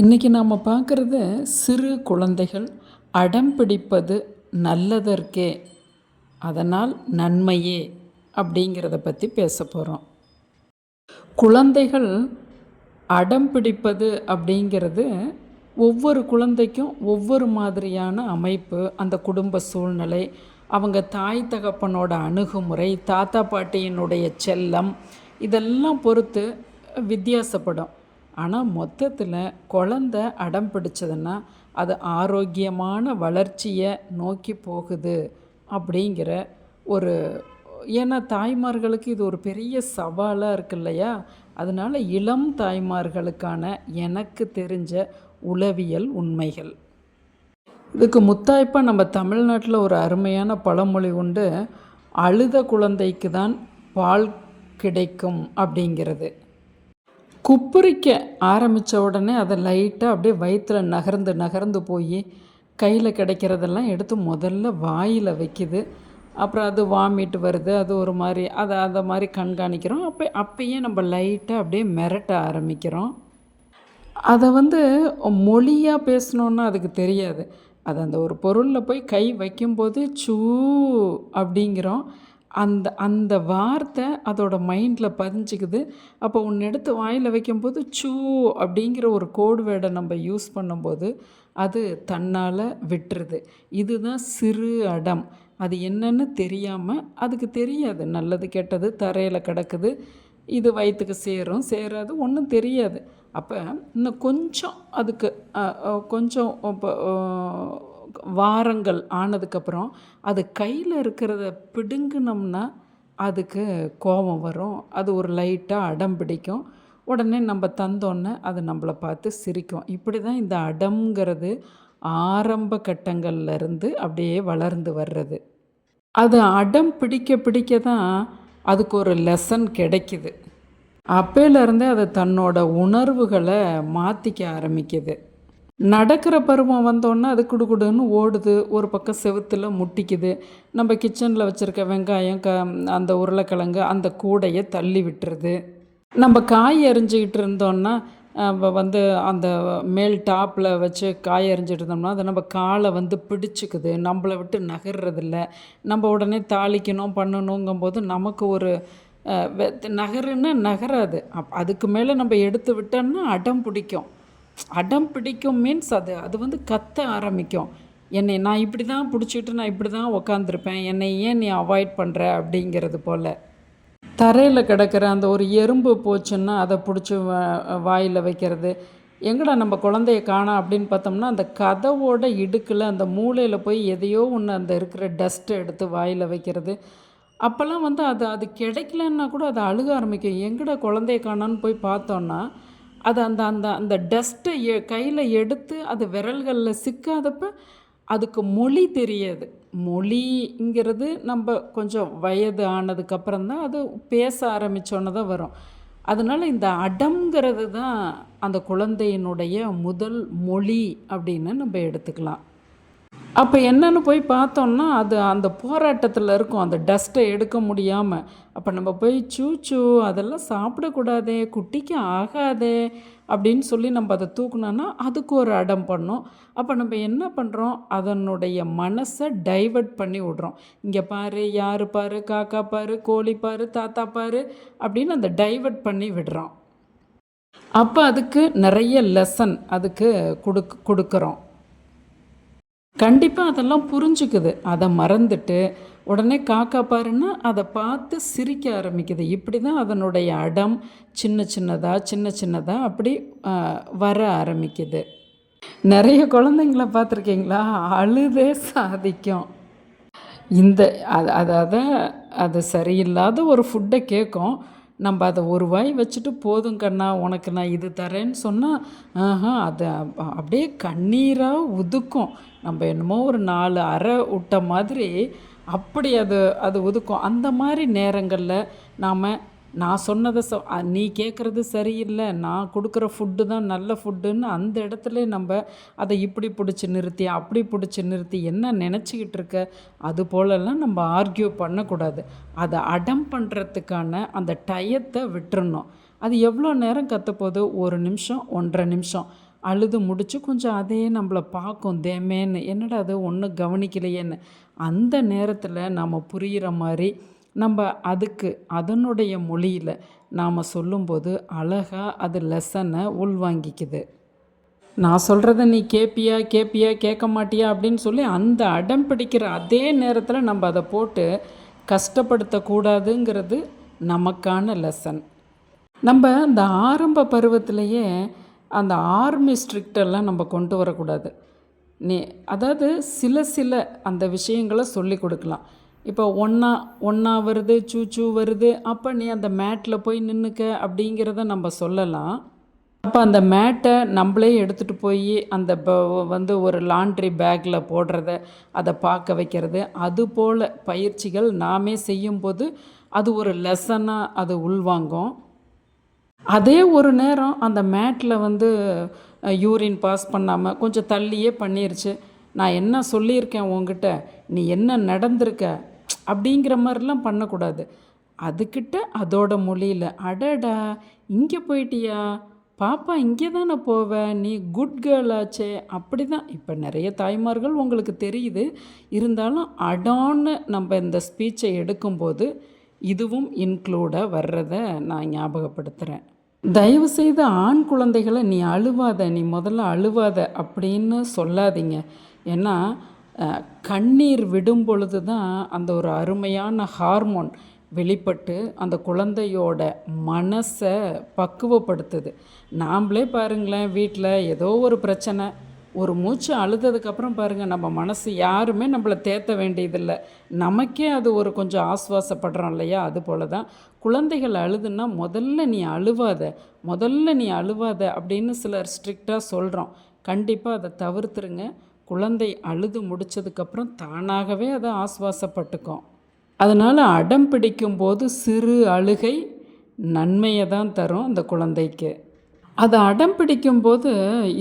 இன்றைக்கி நாம் பார்க்குறது சிறு குழந்தைகள் அடம் பிடிப்பது நல்லதற்கே அதனால் நன்மையே அப்படிங்கிறத பற்றி பேச போகிறோம் குழந்தைகள் அடம் பிடிப்பது அப்படிங்கிறது ஒவ்வொரு குழந்தைக்கும் ஒவ்வொரு மாதிரியான அமைப்பு. அந்த குடும்ப சூழ்நிலை அவங்க தாய் தகப்பனோட அணுகுமுறை தாத்தா பாட்டியினுடைய செல்லம் இதெல்லாம் பொறுத்து வித்தியாசப்படும். ஆனால் மொத்தத்தில் குழந்த அடம் பிடிச்சதுன்னா அது ஆரோக்கியமான வளர்ச்சியை நோக்கி போகுது அப்படிங்கிற ஒரு ஏன்னா தாய்மார்களுக்கு இது ஒரு பெரிய சவாலாக இருக்கு இல்லையா? அதனால் இளம் தாய்மார்களுக்கான எனக்கு தெரிஞ்ச உளவியல் உண்மைகள். இதுக்கு முத்தாய்ப்பாக நம்ம தமிழ்நாட்டில் ஒரு அருமையான பழமொழி உண்டு அழுத குழந்தைக்கு தான் பால் கிடைக்கும் அப்படிங்கிறது. குப்புரிக்க ஆரம்பித்த உடனே அதை லைட்டாக அப்படியே வயிற்றில் நகர்ந்து நகர்ந்து போய் கையில் கிடைக்கிறதெல்லாம் எடுத்து முதல்ல வாயில் வைக்குது. அப்புறம் அது வாமிட் வருது. அது ஒரு மாதிரி அதை அதை மாதிரி கண்காணிக்கிறோம். அப்போ அப்பயே நம்ம லைட்டாக அப்படியே மிரட்ட ஆரம்பிக்கிறோம். அதை வந்து மொழியாக பேசணுன்னா அதுக்கு தெரியாது. அது அந்த ஒரு பொருளில் போய் கை வைக்கும்போது சூ அப்படிங்கிறோம். அந்த அந்த வார்த்தை அதோட மைண்டில் பதிஞ்சுக்குது. அப்போ ஒன்று எடுத்து வாயில் வைக்கும்போது சூ அப்படிங்கிற ஒரு கோடு வேடை நம்ம யூஸ் பண்ணும்போது அது தன்னால் விட்டுருது. இதுதான் சிறு அடம். அது என்னன்னு தெரியாமல் அதுக்கு தெரியாது. நல்லது கெட்டது தரையில் கிடக்குது. இது வயிற்றுக்கு சேரும். சேராது. ஒன்றும் தெரியாது. அப்போ இன்னும் கொஞ்சம் அதுக்கு கொஞ்சம் இப்போ வாரங்கள் ஆனதுக்கப்புறம் அது கையில் இருக்கிறத பிடுங்கினோம்னா அதுக்கு கோபம் வரும். அது ஒரு லைட்டாக அடம் பிடிக்கும். உடனே நம்ம தந்தோன்னே அது நம்மளை பார்த்து சிரிக்கும். இப்படி தான் இந்த அடம்ங்கிறது ஆரம்ப கட்டங்கள்லேருந்து அப்படியே வளர்ந்து வர்றது. அது அடம் பிடிக்க பிடிக்க தான் அதுக்கு ஒரு லெசன் கிடைக்குது. அப்போலேருந்தே அது தன்னோட உணர்வுகளை மாற்றிக்க ஆரம்பிக்குது. நடக்கிற பருவம் வந்தோன்னே அது குடுகுடுன்னு ஓடுது. ஒரு பக்கம் செவுத்தில் முட்டிக்குது. நம்ம கிச்சனில் வச்சுருக்க வெங்காயம் க அந்த உருளைக்கிழங்கு அந்த கூடையை தள்ளி விட்டுருது. நம்ம காய் எரிஞ்சிக்கிட்டு இருந்தோன்னா வந்து அந்த மேல் டாப்பில் வச்சு காய் எறிஞ்சிட்டு இருந்தோம்னா அதை நம்ம காலை வந்து பிடிச்சிக்குது. நம்மளை விட்டு நகர்றதில்ல. நம்ம உடனே தாளிக்கணும் பண்ணணுங்கும்போது நமக்கு ஒரு நகருன்னா நகராது. அப் அதுக்கு மேலே நம்ம எடுத்து விட்டோம்னா அடம் பிடிக்கும். அடம் பிடிக்கும் மீன்ஸ் அது அது வந்து கத்த ஆரம்பிக்கும். என்னை நான் இப்படி தான் பிடிச்சிட்டு நான் இப்படி தான் உக்காந்துருப்பேன். என்னை ஏன் நீ அவாய்ட் பண்ணுற அப்படிங்கிறது போல். தரையில் கிடக்கிற அந்த ஒரு எறும்பு போச்சுன்னா அதை பிடிச்சி வாயில் வைக்கிறது. எங்கடா நம்ம குழந்தைய காணோம் அப்படின்னு பார்த்தோம்னா அந்த கதவோட இடுக்கில் அந்த மூளையில் போய் எதையோ ஒன்று அந்த இருக்கிற டஸ்ட்டை எடுத்து வாயில் வைக்கிறது. அப்போல்லாம் வந்து அது அது கிடைக்கலன்னா கூட அதை அழுக ஆரம்பிக்கும். எங்கடா குழந்தைய காணான்னு போய் பார்த்தோன்னா அது அந்த அந்த அந்த டஸ்ட்டை எ கையில் எடுத்து அது விரல்களில் சிக்காதப்ப அதுக்கு மொழி தெரியாது. மொழிங்கிறது நம்ம கொஞ்சம் வயது ஆனதுக்கப்புறம் தான் அது பேச ஆரம்பித்தோன்னு தான் வரும். அதனால் இந்த அடம்ங்கிறது தான் அந்த குழந்தையினுடைய முதல் மொழி அப்படின்னு நம்ம எடுத்துக்கலாம். அப்போ என்னென்னு போய் பார்த்தோம்னா அது அந்த போராட்டத்தில் இருக்கும். அந்த டஸ்ட்டை எடுக்க முடியாமல் அப்போ நம்ம போய் சூச்சு அதெல்லாம் சாப்பிடக்கூடாதே குட்டிக்கு ஆகாதே அப்படின்னு சொல்லி நம்ம அதை தூக்குனோன்னா அதுக்கு ஒரு அடம் பண்ணோம். அப்போ நம்ம என்ன பண்ணுறோம் அதனுடைய மனசை டைவர்ட் பண்ணி விட்றோம். இங்கே பாரு யார் பாரு காக்கா பாரு கோழி பாரு தாத்தா பாரு அப்படின்னு அந்த டைவர்ட் பண்ணி விடுறோம். அப்போ அதுக்கு நிறைய லெசன் அதுக்கு கொடுக்கு கொடுக்குறோம். கண்டிப்பாக அதெல்லாம் புரிஞ்சுக்குது. அதை மறந்துட்டு உடனே காக்கா பாருன்னா அதை பார்த்து சிரிக்க ஆரம்பிக்குது. இப்படி தான் அதனுடைய அடம் சின்ன சின்னதாக சின்ன சின்னதாக அப்படி வர ஆரம்பிக்குது. நிறைய குழந்தைங்கள பார்த்துருக்கீங்களா? அழுதே சாதிக்கும். இந்த அது அதாவது அது சரியில்லாத ஒரு ஃபுட்டை கேட்கும். நம்ம அதை ஒரு வாய் வச்சுட்டு போதும் கண்ணா உனக்கு நான் இது தரேன்னு சொன்னால் ஆஹா அதை அப்படியே கண்ணீராக உதுக்கும். நம்ம என்னமோ ஒரு நாலு அரை விட்ட மாதிரி அப்படி அது அது ஒதுக்கும் அந்த மாதிரி நேரங்களில் நாம் நான் சொன்னதை சொ நீ கேட்குறது சரியில்லை. நான் கொடுக்குற ஃபுட்டு தான் நல்ல ஃபுட்டுன்னு அந்த இடத்துல நம்ம அதை இப்படி பிடிச்சி நிறுத்தி அப்படி பிடிச்சி நிறுத்தி என்ன நினச்சிக்கிட்டு இருக்க? அது போலெல்லாம் நம்ம ஆர்கியூ பண்ணக்கூடாது. அதை அடம் பண்ணுறதுக்கான அந்த டயத்தை விட்டுறணும். அது எவ்வளோ நேரம் கற்றுப்போது ஒரு நிமிஷம் ஒன்றரை நிமிஷம். அழுது முடிச்சு கொஞ்சம் அதே நம்மளை பார்க்கும். தேமேன்னு என்னடா அது? ஒன்றும் கவனிக்கலையேன்னு. அந்த நேரத்தில் நம்ம புரிகிற மாதிரி நம்ம அதுக்கு அதனுடைய மொழியில் நாம் சொல்லும்போது அழகாக அது லெசனை உள்வாங்கிக்குது. நான் சொல்கிறத நீ கேட்பியா கேட்பியா கேட்க மாட்டியா அப்படின்னு சொல்லி அந்த அடம் பிடிக்கிற அதே நேரத்தில் நம்ம அதை போட்டு கஷ்டப்படுத்தக்கூடாதுங்கிறது நமக்கான லெசன். நம்ம இந்த ஆரம்ப பருவத்திலேயே அந்த ஆர்மி ஸ்ட்ரிக்டெல்லாம் நம்ம கொண்டு வரக்கூடாது. நீ அதாவது சில சில அந்த விஷயங்களை சொல்லி கொடுக்கலாம். இப்போ ஒன்றா ஒன்றா வருது சூ வருது அப்போ நீ அந்த மேட்டில் போய் நின்றுக்க அப்படிங்கிறத நம்ம சொல்லலாம். அப்போ அந்த மேட்டை நம்மளே எடுத்துகிட்டு போய் அந்த வந்து ஒரு லாண்ட்ரி பேக்கில் போடுறத அதை பார்க்க வைக்கிறது. அது போல் பயிற்சிகள் நாமே செய்யும்போது அது ஒரு லெசனாக அது உள்வாங்கும். அதே ஒரு நேரம் அந்த மேட்டில் வந்து யூரின் பாஸ் பண்ணாமல் கொஞ்சம் தள்ளியே பண்ணிருச்சு. நான் என்ன சொல்லியிருக்கேன் உங்ககிட்ட நீ என்ன நடந்திருக்க? அப்படிங்கிற மாதிரிலாம் பண்ணக்கூடாது. அதுக்கிட்ட அதோட மொழியில் அடடா இங்கே போயிட்டியா? பாப்பா இங்கே தானே போவ? நீ குட் கேர்ள் ஆச்சே. அப்படி தான் இப்போ நிறைய தாய்மார்கள் உங்களுக்கு தெரியுது. இருந்தாலும் அடான்னு நம்ம இந்த ஸ்பீச்சை எடுக்கும்போது இதுவும் இன்க்ளூடாக வர்றத நான் ஞாபகப்படுத்துகிறேன் தயவு செய்து ஆண் குழந்தைகளை நீ அழுவாத நீ முதல்ல அழுவாத அப்படின்னு சொல்லாதீங்க. ஏன்னா கண்ணீர் விடும் பொழுது தான் அந்த ஒரு அருமையான ஹார்மோன் வெளிப்பட்டு அந்த குழந்தையோட மனசை பக்குவப்படுத்துது. நாம்ளே பாருங்களேன் வீட்டில் ஏதோ ஒரு பிரச்சனை ஒரு மூச்சு அழுததுக்கப்புறம் பாருங்கள் நம்ம மனசு யாருமே நம்மளை தேத்த வேண்டியதில்லை. நமக்கே அது ஒரு கொஞ்சம் ஆஸ்வாசப்படுறோம் இல்லையா? அது போல தான் குழந்தைகள் அழுதுன்னா முதல்ல நீ அழுவாத முதல்ல நீ அழுவாத அப்படின்னு சிலர் ஸ்ட்ரிக்டாக சொல்கிறோம் கண்டிப்பாக அதை தவிர்த்துருங்க. குழந்தை அழுது முடிச்சதுக்கப்புறம் தானாகவே அதை ஆஸ்வாசப்பட்டுக்கும் அதனால் அடம் பிடிக்கும்போது சிறு அழுகை நன்மையை தான் தரும் அந்த குழந்தைக்கு. அதை அடம் பிடிக்கும்போது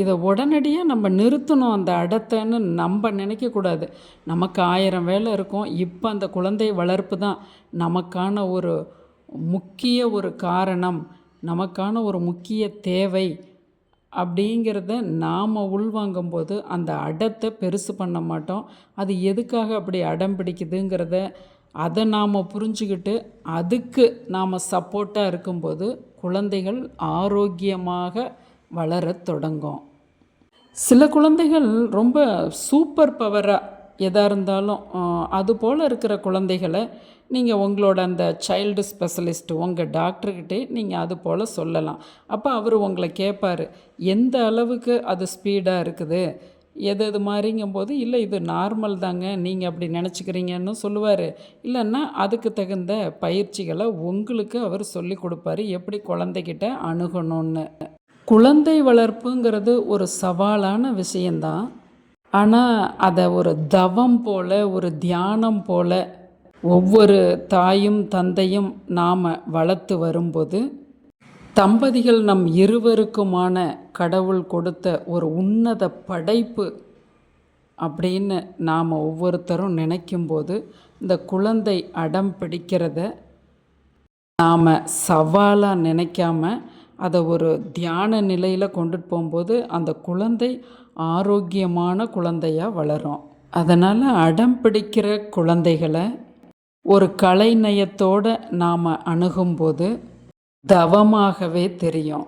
இதை உடனடியாக நம்ம நிறுத்தணும் அந்த அடத்தைன்னு நம்ம நினைக்கக்கூடாது. நமக்கு ஆயிரம் வேலை இருக்கும். இப்போ அந்த குழந்தை வளர்ப்பு தான் நமக்கான ஒரு முக்கிய ஒரு காரணம். நமக்கான ஒரு முக்கிய தேவை. அப்படிங்கிறத நாம் உள்வாங்கும் போது அந்த அடத்தை பெருசு பண்ண மாட்டோம். அது எதுக்காக அப்படி அடம் பிடிக்குதுங்கிறத அதை நாம் புரிஞ்சுக்கிட்டு அதுக்கு நாம் சப்போர்ட்டாக இருக்கும்போது குழந்தைகள் ஆரோக்கியமாக வளரத் தொடங்கும். சில குழந்தைகள் ரொம்ப சூப்பர் பவராக எதாக இருந்தாலும் அதுபோல் இருக்கிற குழந்தைகளை நீங்கள் உங்களோட அந்த சைல்டு ஸ்பெஷலிஸ்ட் உங்கள் டாக்டர்கிட்டே நீங்கள் அது போல் சொல்லலாம். அப்போ அவர் உங்களை கேட்பார் எந்த அளவுக்கு அது ஸ்பீடாக இருக்குது? எது எது மாதிரிங்கும்போது இல்லை இது நார்மல் தாங்க நீங்கள் அப்படி நினச்சிக்கிறீங்கன்னு சொல்லுவார். இல்லைன்னா அதுக்கு தகுந்த பயிற்சிகளை உங்களுக்கு அவர் சொல்லி கொடுப்பாரு எப்படி குழந்தைகிட்ட அணுகணும்னு. குழந்தை வளர்ப்புங்கிறது ஒரு சவாலான விஷயந்தான் ஆனால் அதை ஒரு தவம் போல் ஒரு தியானம் போல் ஒவ்வொரு தாயும் தந்தையும் நாம் வளர்த்து வரும்போது தம்பதிகள் நம் இருவருக்குமான கடவுள் கொடுத்த ஒரு உன்னத படைப்பு அப்படின்னு நாம் ஒவ்வொருத்தரும் நினைக்கும்போது இந்த குழந்தை அடம் பிடிக்கிறத நாம் சவாலாக நினைக்காம அதை ஒரு தியான நிலையில் கொண்டுட்டு போகும்போது அந்த குழந்தை ஆரோக்கியமான குழந்தையாக வளரும். அதனால் அடம் பிடிக்கிற குழந்தைகளை ஒரு கலைநயத்தோடு நாம் அணுகும்போது தவமாகவே தெரியும்.